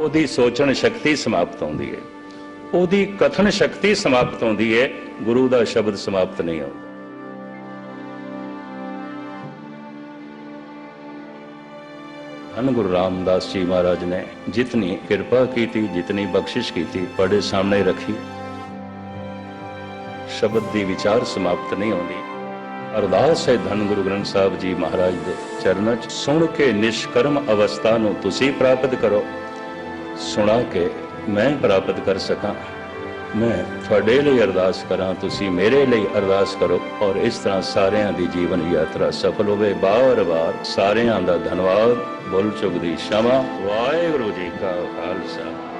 ਉਹਦੀ ਸੋਚਣ ਸ਼ਕਤੀ ਸਮਾਪਤ ਹੁੰਦੀ ਹੈ। ਉਹਦੀ ਕਥਨ ਸ਼ਕਤੀ ਸਮਾਪਤ ਹੁੰਦੀ ਹੈ, ਗੁਰੂ ਦਾ ਸ਼ਬਦ ਸਮਾਪਤ ਨਹੀਂ ਹੁੰਦਾ। ਧੰਨ ਗੁਰੂ ਰਾਮਦਾਸ ਜੀ ਮਹਾਰਾਜ ਨੇ ਜਿਤਨੀ ਕਿਰਪਾ ਕੀਤੀ, ਜਿਤਨੀ ਬਖਸ਼ਿਸ਼ ਕੀਤੀ, ਤੁਹਾਡੇ ਸਾਹਮਣੇ ਰੱਖੀ। ਸ਼ਬਦ ਦੀ ਵਿਚਾਰ ਸਮਾਪਤ ਨਹੀਂ ਹੁੰਦੀ। ਅਰਦਾਸ ਹੈ ਧੰਨ ਗੁਰੂ ਗ੍ਰੰਥ ਸਾਹਿਬ ਜੀ ਮਹਾਰਾਜ ਦੇ ਚਰਨਾਂ 'ਚ। ਸੁਣ ਕੇ ਨਿਸ਼ਕਰਮ ਅਵਸਥਾ ਨੂੰ ਤੁਸੀਂ ਪ੍ਰਾਪਤ ਕਰੋ। ਸੁਣਾ ਕੇ ਮੈਂ ਪ੍ਰਾਪਤ ਕਰ ਸਕਾਂ। ਮੈਂ ਤੁਹਾਡੇ ਲਈ ਅਰਦਾਸ ਕਰਾਂ, ਤੁਸੀਂ ਮੇਰੇ ਲਈ ਅਰਦਾਸ ਕਰੋ ਔਰ ਇਸ ਤਰ੍ਹਾਂ ਸਾਰਿਆਂ ਦੀ ਜੀਵਨ ਯਾਤਰਾ ਸਫਲ ਹੋਵੇ। ਬਾਰ-ਬਾਰ ਸਾਰਿਆਂ ਦਾ ਧੰਨਵਾਦ। ਬੋਲ ਚੁੱਕ ਦੀ ਸ਼ਮਾ। ਵਾਹਿਗੁਰੂ ਜੀ ਕਾ ਖਾਲਸਾ।